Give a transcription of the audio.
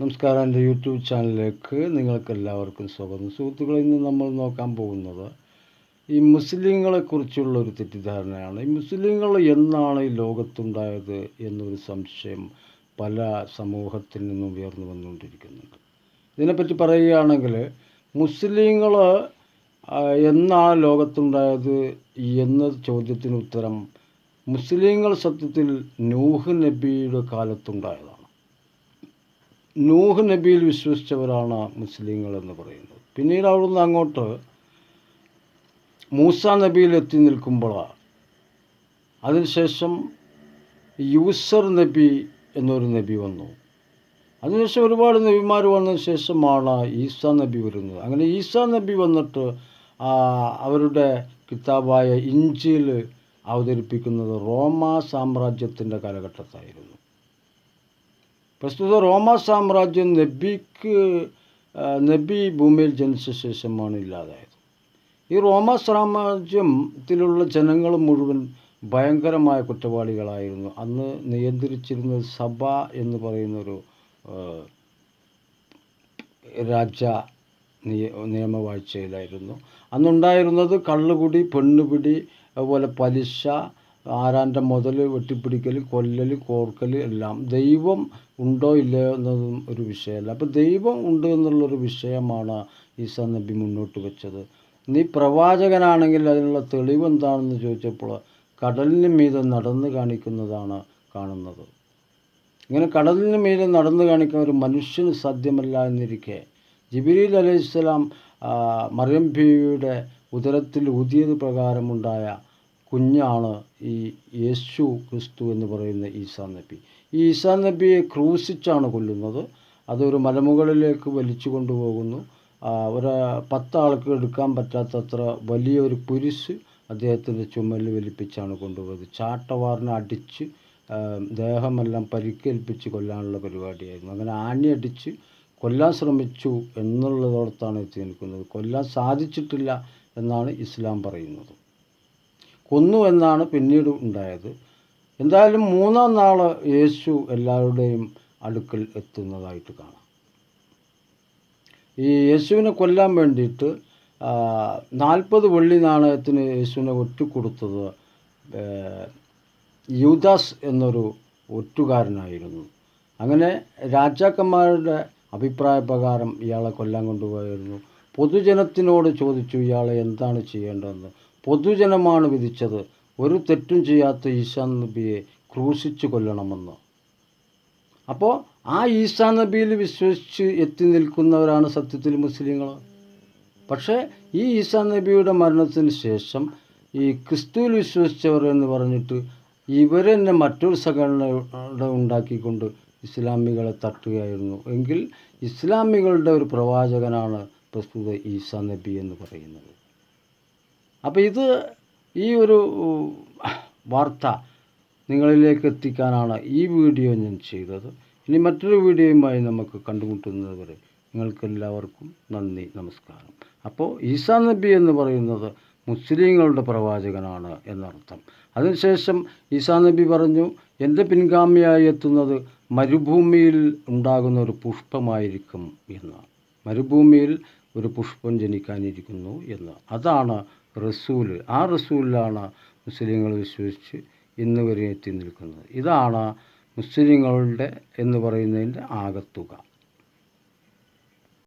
നമസ്കാരം. എന്റെ യൂട്യൂബ് ചാനലിലേക്ക് നിങ്ങൾക്ക് എല്ലാവർക്കും സ്വാഗതം. സുഹൃത്തുക്കളെ നിന്ന് നമ്മൾ നോക്കാൻ പോകുന്നത് ഈ മുസ്ലിങ്ങളെക്കുറിച്ചുള്ള ഒരു തെറ്റിദ്ധാരണയാണ്. ഈ മുസ്ലിങ്ങൾ എന്നാണ് ഈ ലോകത്തുണ്ടായത് എന്നൊരു സംശയം പല സമൂഹത്തിൽ നിന്നും ഉയർന്നു വന്നുകൊണ്ടിരിക്കുന്നുണ്ട്. ഇതിനെപ്പറ്റി പറയുകയാണെങ്കിൽ മുസ്ലിങ്ങൾ എന്നാണ് ലോകത്തുണ്ടായത് എന്ന ചോദ്യത്തിന് ഉത്തരം മുസ്ലിങ്ങൾ സത്യത്തിൽ നൂഹ് നബിയുടെ കാലത്തുണ്ടായതാണ്. നൂഹ് നബിയിൽ വിശ്വസിച്ചവരാണ് മുസ്ലിങ്ങൾ എന്ന് പറയുന്നത്. പിന്നീട് അവിടുന്ന് അങ്ങോട്ട് മൂസ നബിയിൽ എത്തി നിൽക്കുമ്പോഴാണ് അതിനുശേഷം യൂസർ നബി എന്നൊരു നബി വന്നു. അതിനുശേഷം ഒരുപാട് നബിമാർ വന്നതിന് ശേഷമാണ് ഈസ നബി വരുന്നത്. അങ്ങനെ ഈസ നബി വന്നിട്ട് അവരുടെ കിതാബായ ഇഞ്ചിയിൽ അവതരിപ്പിക്കുന്നത് റോമ സാമ്രാജ്യത്തിന്റെ കാലഘട്ടത്തായിരുന്നു. പ്രസ്തുത റോമ സാമ്രാജ്യം നബിക്ക് നബി ഭൂമിയിൽ ജനിച്ച ശേഷമാണ് ഇല്ലാതായത് ഈ റോമ സാമ്രാജ്യത്തിലുള്ള ജനങ്ങൾ മുഴുവൻ ഭയങ്കരമായ കുറ്റവാളികളായിരുന്നു. അന്ന് നിയന്ത്രിച്ചിരുന്നത് സഭ എന്ന് പറയുന്നൊരു രാജ നിയ നിയമവാഴ്ചയിലായിരുന്നു. അന്നുണ്ടായിരുന്നത് കള്ളുകുടി പെണ്ണുപിടി അതുപോലെ പലിശ ആരാന്റെ മുതൽ വെട്ടിപ്പിടിക്കൽ കൊല്ലൽ കോർക്കൽ എല്ലാം. ദൈവം ഉണ്ടോ ഇല്ലയോ എന്നതും ഒരു വിഷയമല്ല. അപ്പോൾ ദൈവം ഉണ്ട് എന്നുള്ളൊരു വിഷയമാണ് ഈസാ നബി മുന്നോട്ട് വെച്ചത്. നീ പ്രവാചകനാണെങ്കിൽ അതിനുള്ള തെളിവ് എന്താണെന്ന് ചോദിച്ചപ്പോൾ കടലിന് മീതെ നടന്ന് കാണിക്കുന്നതാണ് കാണുന്നത്. ഇങ്ങനെ കടലിന് മീതെ നടന്ന് കാണിക്കാൻ ഒരു മനുഷ്യന് സാധ്യമല്ല എന്നിരിക്കെ. ജിബിരിൽ അലൈഹിസ്സലാം മറിയം ബീവിയുടെ ഉദരത്തിൽ ഊതിയത് പ്രകാരമുണ്ടായ കുഞ്ഞാണ് ഈ യേശു ക്രിസ്തു എന്ന് പറയുന്ന ഈസാ നബി. ഈ ഈസാ നബിയെ ക്രൂശിച്ചാണ് കൊല്ലുന്നത്. അതൊരു മലമുകളിലേക്ക് വലിച്ചു കൊണ്ടുപോകുന്നു. ഒരു പത്താൾക്ക് എടുക്കാൻ പറ്റാത്തത്ര വലിയൊരു കുരിശ് അദ്ദേഹത്തിന്റെ ചുമലിൽ വലിപ്പിച്ചാണ് കൊണ്ടുപോയത്. ചാട്ടവാറിനെ അടിച്ച് ദേഹമെല്ലാം പരിക്കേൽപ്പിച്ച് കൊല്ലാനുള്ള പരിപാടിയായിരുന്നു. അങ്ങനെ ആണി അടിച്ച് കൊല്ലാൻ ശ്രമിച്ചു എന്നുള്ളതോടത്താണ് എത്തി നിൽക്കുന്നത്. കൊല്ലാൻ സാധിച്ചിട്ടില്ല എന്നാണ് ഇസ്ലാം പറയുന്നത്. കൊന്നു എന്നാണ് പിന്നീട് ഉണ്ടായത്. എന്തായാലും മൂന്നാം നാൾ യേശു എല്ലാവരുടെയും അടുക്കൽ എത്തുന്നതായിട്ട് കാണാം. ഈ യേശുവിനെ കൊല്ലാൻ വേണ്ടിയിട്ട് നാൽപ്പത് വെള്ളി നാണയത്തിന് യേശുവിനെ ഒറ്റുകൊടുത്തത് ആ, യൂദാസ് എന്നൊരു ഒറ്റുകാരനായിരുന്നു. അങ്ങനെ രാജാക്കന്മാരുടെ അഭിപ്രായ പ്രകാരം ഇയാളെ കൊല്ലാൻ കൊണ്ടുപോയിരുന്നു പൊതുജനത്തിനോട് ചോദിച്ചു ഇയാളെ എന്താണ് ചെയ്യേണ്ടതെന്ന്? പൊതുജനമാണ് വിധിച്ചത്. ഒരു തെറ്റും ചെയ്യാത്ത ഈശാ നബിയെ ക്രൂശിച്ചു കൊല്ലണമെന്ന്. അപ്പോൾ ആ ഈസാ നബിയിൽ വിശ്വസിച്ച് എത്തി നിൽക്കുന്നവരാണ് സത്യത്തിൽ മുസ്ലിങ്ങൾ പക്ഷേ ഈ ഈസാ നബിയുടെ മരണത്തിന് ശേഷം ഈ ക്രിസ്തുവിൽ വിശ്വസിച്ചവർ എന്ന് പറഞ്ഞിട്ട് ഇവരെന്നെ മറ്റൊരു സംഘടന ഉണ്ടാക്കിക്കൊണ്ട് ഇസ്ലാമികളെ തട്ടുകയായിരുന്നു. എങ്കിൽ ഇസ്ലാമികളുടെ ഒരു പ്രവാചകനാണ് പ്രസ്തുത ഈസാ നബി എന്ന് പറയുന്നത്. അപ്പോൾ ഇത് ഈ ഒരു വാർത്ത നിങ്ങളിലേക്ക് എത്തിക്കാനാണ് ഈ വീഡിയോ ഞാൻ ചെയ്തത്. ഇനി മറ്റൊരു വീഡിയോയുമായി നമുക്ക് കണ്ടുമുട്ടുന്നത് വരെ നിങ്ങൾക്കെല്ലാവർക്കും നന്ദി നമസ്കാരം. അപ്പോൾ ഈസാ നബി എന്ന് പറയുന്നത് മുസ്ലിങ്ങളുടെ പ്രവാചകനാണ് എന്നർത്ഥം. അതിനുശേഷം ഈസാ നബി പറഞ്ഞു എന്റെ പിൻഗാമിയായി എത്തുന്നത് മരുഭൂമിയിൽ ഉണ്ടാകുന്ന ഒരു പുഷ്പമായിരിക്കും എന്ന് മരുഭൂമിയിൽ ഒരു പുഷ്പം ജനിക്കാനിരിക്കുന്നു എന്ന്. അതാണ് റസൂൽ ആ റസൂലിലാണ് മുസ്ലിങ്ങൾ വിശ്വസിച്ച് ഇന്ന് വരെ എത്തി നിൽക്കുന്നത്. ഇതാണ് മുസ്ലിങ്ങളുടെ എന്ന് പറയുന്നതിന്റെ ആകത്തുക.